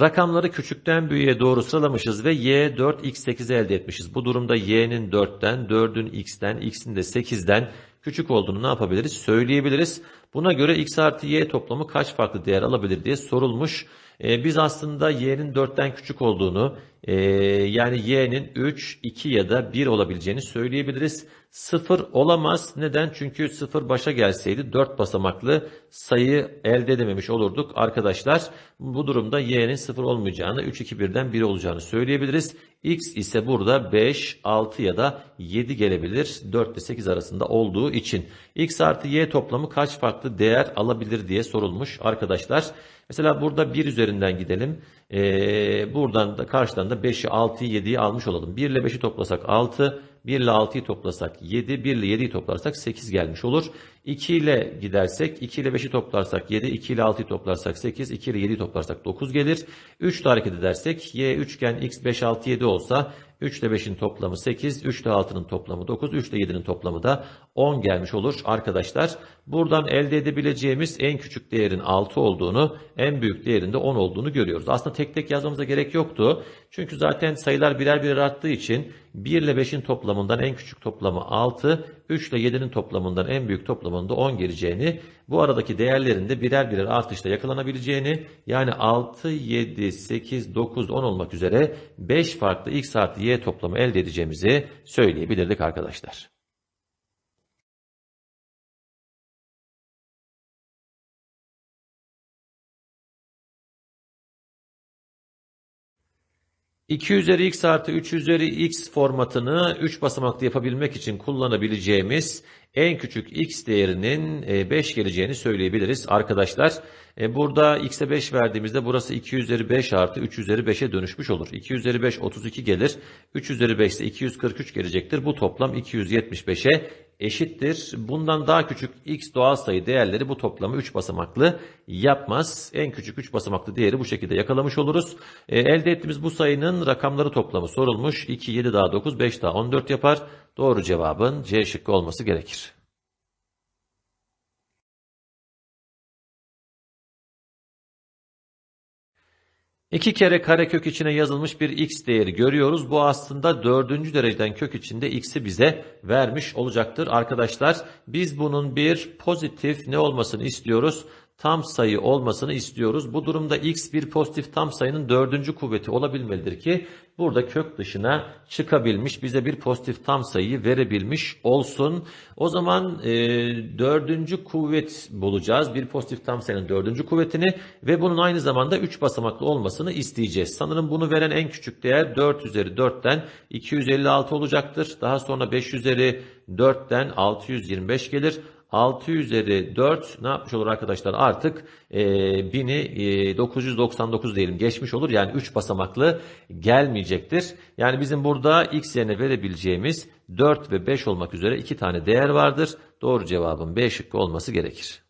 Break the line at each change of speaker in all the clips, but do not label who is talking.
Rakamları küçükten büyüğe doğru sıralamışız ve y 4 x 8'i elde etmişiz. Bu durumda y'nin 4'ten, 4'ün x'ten, x'in de 8'den küçük olduğunu ne yapabiliriz? Söyleyebiliriz. Buna göre x artı y toplamı kaç farklı değer alabilir diye sorulmuş. Ee, biz aslında y'nin 4'ten küçük olduğunu e, yani y'nin 3, 2 ya da 1 olabileceğini söyleyebiliriz. 0 olamaz. Neden? Çünkü 0 başa gelseydi 4 basamaklı sayı elde edememiş olurduk arkadaşlar. Bu durumda y'nin 0 olmayacağını 3, 2, 1'den 1 olacağını söyleyebiliriz. x ise burada 5, 6 ya da 7 gelebilir. 4 ile 8 arasında olduğu için. x artı y toplamı kaç farklı değer alabilir diye sorulmuş arkadaşlar. Mesela burada 1 üzerinden gidelim. Ee, buradan da karşıdan da 5'i 6'yı 7'yi almış olalım. 1 ile 5'i toplasak 6, 1 ile 6'yı toplasak 7, 1 ile 7'yi toplarsak 8 gelmiş olur. 2 ile gidersek 2 ile 5'i toplarsak 7, 2 ile 6'yı toplarsak 8, 2 ile 7'yi toplarsak 9 gelir. 3 ile hareket edersek y üçgen x 5, 6, 7 olsa 3 ile 5'in toplamı 8, 3 ile 6'nın toplamı 9, 3 ile 7'nin toplamı da 10 gelmiş olur arkadaşlar. Buradan elde edebileceğimiz en küçük değerin 6 olduğunu, en büyük değerin de 10 olduğunu görüyoruz. Aslında tek tek yazmamıza gerek yoktu. Çünkü zaten sayılar birer birer arttığı için 1 ile 5'in toplamından en küçük toplamı 6, 3 ile 7'nin toplamından en büyük toplamında 10 geleceğini, bu aradaki değerlerin de birer birer artışla yakalanabileceğini, yani 6, 7, 8, 9, 10 olmak üzere 5 farklı x artı y toplamı elde edeceğimizi söyleyebilirdik arkadaşlar. İki üzeri x artı 3 üzeri x formatını 3 basamaklı yapabilmek için kullanabileceğimiz en küçük x değerinin 5 geleceğini söyleyebiliriz arkadaşlar. E, burada x'e 5 verdiğimizde burası 2 üzeri 5 artı 3 üzeri 5'e dönüşmüş olur. 2 üzeri 5 32 gelir. 3 üzeri 5 ise 243 gelecektir. Bu toplam 275'e eşittir. Bundan daha küçük x doğal sayı değerleri bu toplamı 3 basamaklı yapmaz. En küçük 3 basamaklı değeri bu şekilde yakalamış oluruz. E, elde ettiğimiz bu sayının rakamları toplamı sorulmuş. 2, 7 daha 9, 5 daha 14 yapar. Doğru cevabın C şıkkı olması gerekir. İki kere karekök içine yazılmış bir x değeri görüyoruz. Bu aslında dördüncü dereceden kök içinde x'i bize vermiş olacaktır. Arkadaşlar biz bunun bir pozitif ne olmasını istiyoruz? Tam sayı olmasını istiyoruz. Bu durumda x bir pozitif tam sayının dördüncü kuvveti olabilmelidir ki burada kök dışına çıkabilmiş bize bir pozitif tam sayıyı verebilmiş olsun. O zaman e, dördüncü kuvvet bulacağız. Bir pozitif tam sayının dördüncü kuvvetini ve bunun aynı zamanda 3 basamaklı olmasını isteyeceğiz. Sanırım bunu veren en küçük değer 4 üzeri 4'ten 256 olacaktır. Daha sonra 5 üzeri 4'ten 625 gelir. 6 üzeri 4 ne yapmış olur arkadaşlar? Artık e, 1000'i e, 999 diyelim geçmiş olur. Yani 3 basamaklı gelmeyecektir. Yani bizim burada x yerine verebileceğimiz 4 ve 5 olmak üzere 2 tane değer vardır. Doğru cevabın B şıkkı olması gerekir.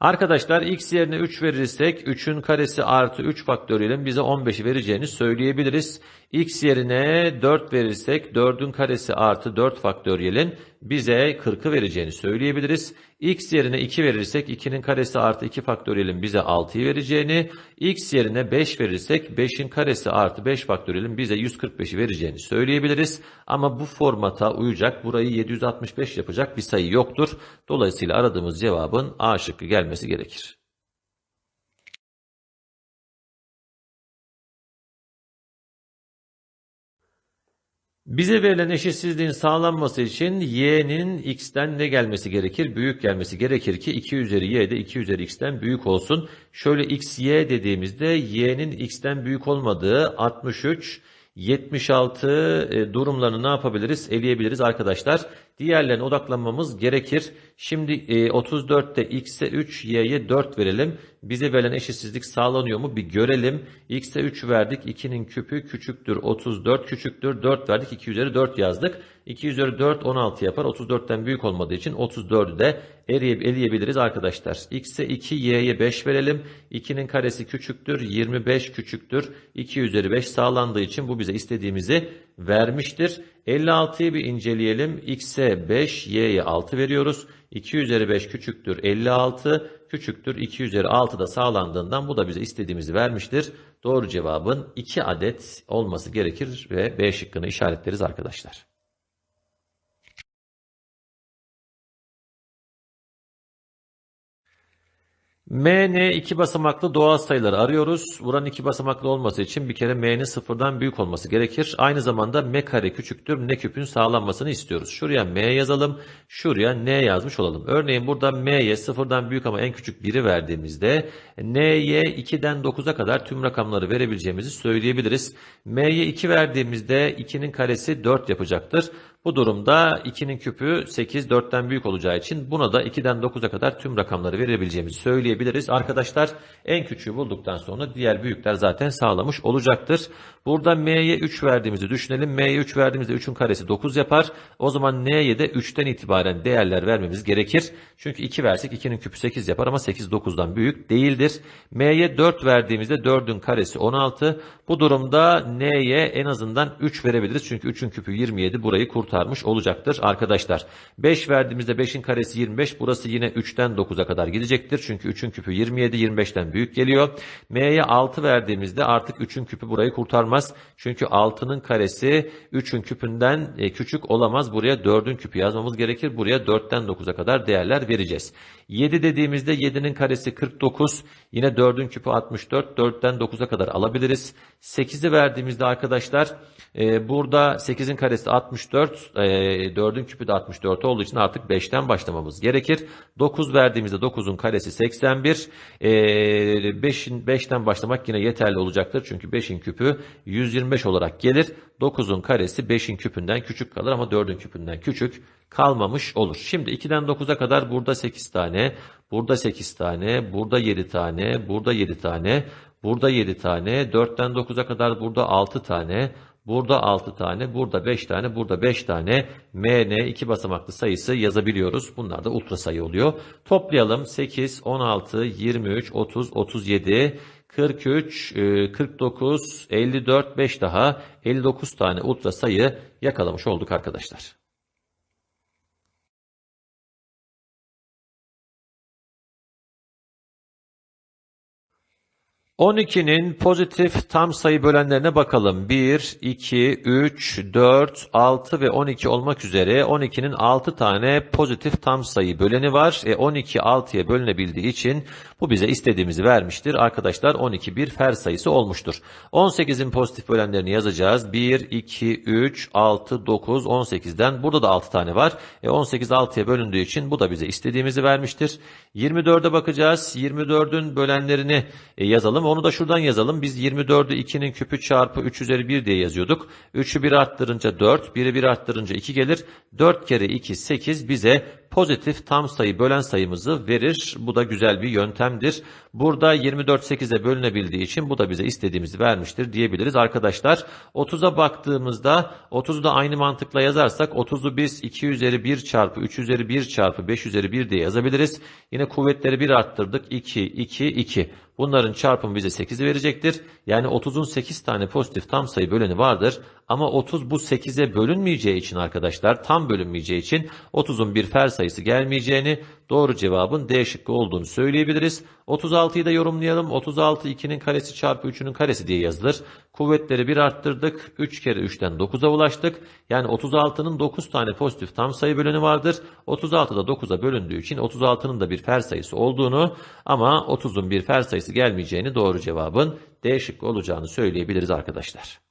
Arkadaşlar x yerine 3 verirsek 3'ün karesi artı 3 faktöriyelin bize 15'i vereceğini söyleyebiliriz. x yerine 4 verirsek 4'ün karesi artı 4 faktöriyelin bize 40'ı vereceğini söyleyebiliriz. x yerine 2 verirsek 2'nin karesi artı 2 faktöriyelin bize 6'yı vereceğini, x yerine 5 verirsek 5'in karesi artı 5 faktöriyelin bize 145'i vereceğini söyleyebiliriz. Ama bu formata uyacak, burayı 765 yapacak bir sayı yoktur. Dolayısıyla aradığımız cevabın A şıkkı gelmesi gerekir. Bize verilen eşitsizliğin sağlanması için y'nin x'ten ne gelmesi gerekir? Büyük gelmesi gerekir ki 2 üzeri y de 2 üzeri x'ten büyük olsun. Şöyle x, y dediğimizde y'nin x'ten büyük olmadığı 63, 76 e, durumlarını ne yapabiliriz? Eleyebiliriz arkadaşlar. Diğerlerine odaklanmamız gerekir. Şimdi e, 34'te x'e 3, y'ye 4 verelim. Bize verilen eşitsizlik sağlanıyor mu bir görelim. x'e 3 verdik. 2'nin küpü küçüktür 34 küçüktür 4 verdik. 2 üzeri 4 yazdık. 2 üzeri 4 16 yapar. 34'ten büyük olmadığı için 34'ü de eleyebiliriz arkadaşlar. x'e 2 y'ye 5 verelim. 2'nin karesi küçüktür 25 küçüktür. 2 üzeri 5 sağlandığı için bu bize istediğimizi vermiştir. 56'yı bir inceleyelim. X'e 5, Y'ye 6 veriyoruz. 2 üzeri 5 küçüktür 56, küçüktür 2 üzeri 6 da sağlandığından bu da bize istediğimizi vermiştir. Doğru cevabın 2 adet olması gerekir ve B şıkkını işaretleriz arkadaşlar. MN iki basamaklı doğal sayıları arıyoruz. Buranın iki basamaklı olması için bir kere M'nin sıfırdan büyük olması gerekir. Aynı zamanda M kare küçüktür N küpün sağlanmasını istiyoruz. Şuraya M yazalım. Şuraya N yazmış olalım. Örneğin burada M'ye sıfırdan büyük ama en küçük 1'i verdiğimizde N'ye 2'den 9'a kadar tüm rakamları verebileceğimizi söyleyebiliriz. M'ye 2 verdiğimizde 2'nin karesi 4 yapacaktır. Bu durumda 2'nin küpü 8, 4'ten büyük olacağı için buna da 2'den 9'a kadar tüm rakamları verebileceğimizi söyleyebiliriz. Arkadaşlar en küçüğü bulduktan sonra diğer büyükler zaten sağlamış olacaktır. Burada m'ye 3 verdiğimizi düşünelim. m'ye 3 verdiğimizde 3'ün karesi 9 yapar. O zaman n'ye de 3'ten itibaren değerler vermemiz gerekir. Çünkü 2 versek 2'nin küpü 8 yapar ama 8 9'dan büyük değildir. m'ye 4 verdiğimizde 4'ün karesi 16. Bu durumda n'ye en azından 3 verebiliriz. Çünkü 3'ün küpü 27 burayı kurtarmış olacaktır arkadaşlar. 5 verdiğimizde 5'in karesi 25. Burası yine 3'ten 9'a kadar gidecektir. Çünkü 3'ün küpü 27 25'ten büyük geliyor. m'ye 6 verdiğimizde artık 3'ün küpü burayı kurtarmaz. Çünkü 6'nın karesi 3'ün küpünden e, küçük olamaz. Buraya 4'ün küpü yazmamız gerekir. Buraya 4'ten 9'a kadar değerler vereceğiz. 7 dediğimizde 7'nin karesi 49. Yine 4'ün küpü 64. 4'ten 9'a kadar alabiliriz. 8'i verdiğimizde arkadaşlar e, burada 8'in karesi 64. E, 4'ün küpü de 64 olduğu için artık 5'ten başlamamız gerekir. 9 verdiğimizde 9'un karesi 81. E, 5'in 5'ten başlamak yine yeterli olacaktır. Çünkü 5'in küpü 125 olarak gelir. 9'un karesi 5'in küpünden küçük kalır ama 4'ün küpünden küçük kalmamış olur. Şimdi 2'den 9'a kadar burada 8 tane, burada 8 tane, burada 7 tane, burada 7 tane, burada 7 tane, 4'ten 9'a kadar burada 6 tane, Burada 6 tane, burada 5 tane, burada 5 tane MN iki basamaklı sayısı yazabiliyoruz. Bunlar da ultra sayı oluyor. Toplayalım 8, 16, 23, 30, 37, 43, 49, 54, 5 daha 59 tane ultra sayı yakalamış olduk arkadaşlar. 12'nin pozitif tam sayı bölenlerine bakalım. 1, 2, 3, 4, 6 ve 12 olmak üzere 12'nin 6 tane pozitif tam sayı böleni var. E 12 6'ya bölünebildiği için bu bize istediğimizi vermiştir. Arkadaşlar 12 bir fer sayısı olmuştur. 18'in pozitif bölenlerini yazacağız. 1, 2, 3, 6, 9, 18'den burada da 6 tane var. E 18 6'ya bölündüğü için bu da bize istediğimizi vermiştir. 24'e bakacağız. 24'ün bölenlerini e, yazalım. Onu da şuradan yazalım. Biz 24'ü 2'nin küpü çarpı 3 üzeri 1 diye yazıyorduk. 3'ü 1 arttırınca 4, 1'i 1 arttırınca 2 gelir. 4 kere 2 8 bize pozitif tam sayı bölen sayımızı verir. Bu da güzel bir yöntemdir. Burada 24 8'e bölünebildiği için bu da bize istediğimizi vermiştir diyebiliriz. Arkadaşlar 30'a baktığımızda 30'u da aynı mantıkla yazarsak 30'u biz 2 üzeri 1 çarpı 3 üzeri 1 çarpı 5 üzeri 1 diye yazabiliriz. Yine kuvvetleri 1 arttırdık. 2, 2, 2. Bunların çarpımı bize 8'i verecektir. Yani 30'un 8 tane pozitif tam sayı böleni vardır. Ama 30 bu 8'e bölünmeyeceği için arkadaşlar tam bölünmeyeceği için 30'un bir fer sayısı gelmeyeceğini doğru cevabın D şıkkı olduğunu söyleyebiliriz. 36'yı da yorumlayalım. 36 2'nin karesi çarpı 3'ünün karesi diye yazılır. Kuvvetleri bir arttırdık. 3 kere 3'ten 9'a ulaştık. Yani 36'nın 9 tane pozitif tam sayı böleni vardır. 36 da 9'a bölündüğü için 36'nın da bir fer sayısı olduğunu ama 30'un bir fer sayısı gelmeyeceğini doğru cevabın D şıkkı olacağını söyleyebiliriz arkadaşlar.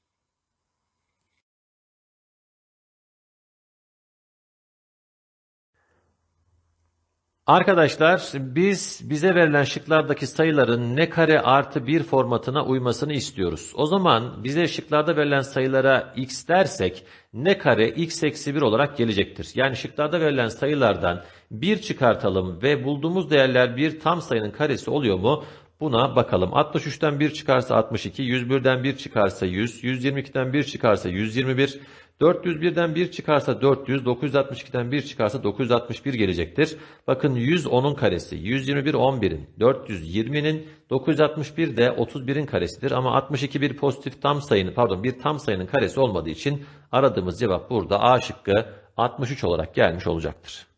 Arkadaşlar biz bize verilen şıklardaki sayıların ne kare artı 1 formatına uymasını istiyoruz. O zaman bize şıklarda verilen sayılara x dersek ne kare x eksi 1 olarak gelecektir. Yani şıklarda verilen sayılardan 1 çıkartalım ve bulduğumuz değerler bir tam sayının karesi oluyor mu? Buna bakalım. 63'ten 1 çıkarsa 62, 101'den 1 çıkarsa 100, 122'den 1 çıkarsa 121, 401'den 1 çıkarsa 400, 962'den 1 çıkarsa 961 gelecektir. Bakın 100 10'un karesi, 121 11'in, 420'nin, 961 de 31'in karesidir. Ama 62 bir pozitif tam sayının, pardon bir tam sayının karesi olmadığı için aradığımız cevap burada A şıkkı 63 olarak gelmiş olacaktır.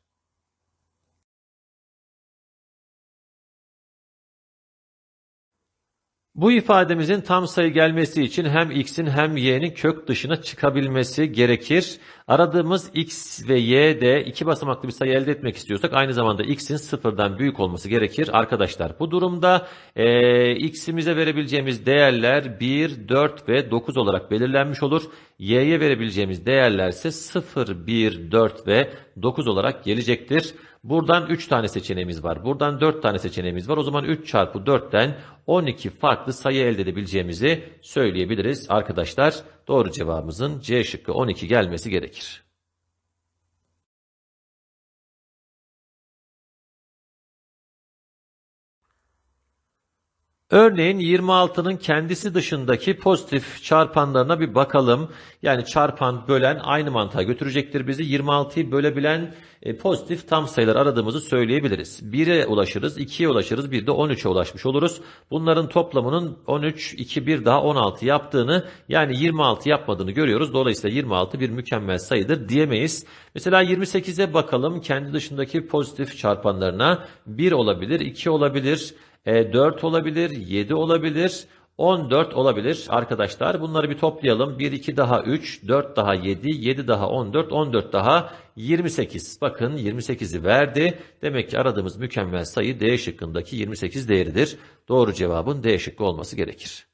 Bu ifademizin tam sayı gelmesi için hem x'in hem y'nin kök dışına çıkabilmesi gerekir. Aradığımız x ve y'de iki basamaklı bir sayı elde etmek istiyorsak aynı zamanda x'in sıfırdan büyük olması gerekir arkadaşlar. Bu durumda e, x'imize verebileceğimiz değerler 1, 4 ve 9 olarak belirlenmiş olur. y'ye verebileceğimiz değerler ise 0, 1, 4 ve 9 olarak gelecektir. Buradan 3 tane seçeneğimiz var. Buradan 4 tane seçeneğimiz var. O zaman 3 çarpı 4'ten 12 farklı sayı elde edebileceğimizi söyleyebiliriz arkadaşlar. Doğru cevabımızın C şıkkı 12 gelmesi gerekir. Örneğin 26'nın kendisi dışındaki pozitif çarpanlarına bir bakalım. Yani çarpan, bölen aynı mantığa götürecektir bizi. 26'yı bölebilen e, pozitif tam sayılar aradığımızı söyleyebiliriz. 1'e ulaşırız, 2'ye ulaşırız, bir de 13'e ulaşmış oluruz. Bunların toplamının 13, 2, 1 daha 16 yaptığını yani 26 yapmadığını görüyoruz. Dolayısıyla 26 bir mükemmel sayıdır diyemeyiz. Mesela 28'e bakalım. Kendi dışındaki pozitif çarpanlarına 1 olabilir, 2 olabilir, e, 4 olabilir, 7 olabilir, 14 olabilir arkadaşlar. Bunları bir toplayalım. 1, 2 daha 3, 4 daha 7, 7 daha 14, 14 daha 28. Bakın 28'i verdi. Demek ki aradığımız mükemmel sayı D şıkkındaki 28 değeridir. Doğru cevabın D şıkkı olması gerekir.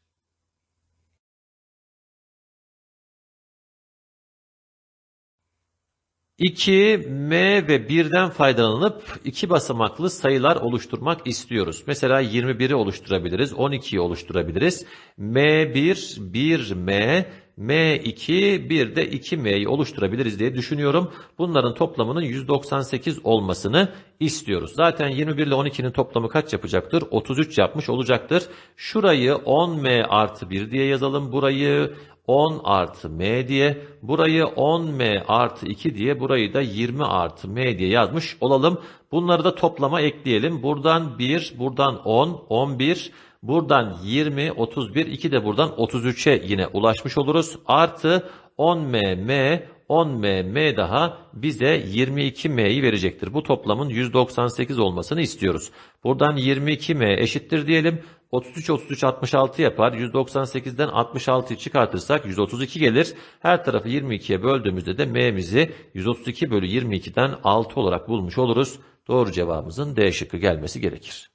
İki M ve birden faydalanıp iki basamaklı sayılar oluşturmak istiyoruz. Mesela 21'i oluşturabiliriz, 12'yi oluşturabiliriz. M1, 1M, M2, bir de 2M'yi oluşturabiliriz diye düşünüyorum. Bunların toplamının 198 olmasını istiyoruz. Zaten 21 ile 12'nin toplamı kaç yapacaktır? 33 yapmış olacaktır. Şurayı 10M artı 1 diye yazalım. Burayı 10 artı m diye, burayı 10m artı 2 diye, burayı da 20 artı m diye yazmış olalım. Bunları da toplama ekleyelim. Buradan 1, buradan 10, 11, buradan 20, 31, 2 de buradan 33'e yine ulaşmış oluruz. Artı 10m, m, 10m, m daha bize 22m'yi verecektir. Bu toplamın 198 olmasını istiyoruz. Buradan 22m eşittir diyelim. 33 33 66 yapar. 198'den 66'yı çıkartırsak 132 gelir. Her tarafı 22'ye böldüğümüzde de m'mizi 132 bölü 22'den 6 olarak bulmuş oluruz. Doğru cevabımızın D şıkkı gelmesi gerekir.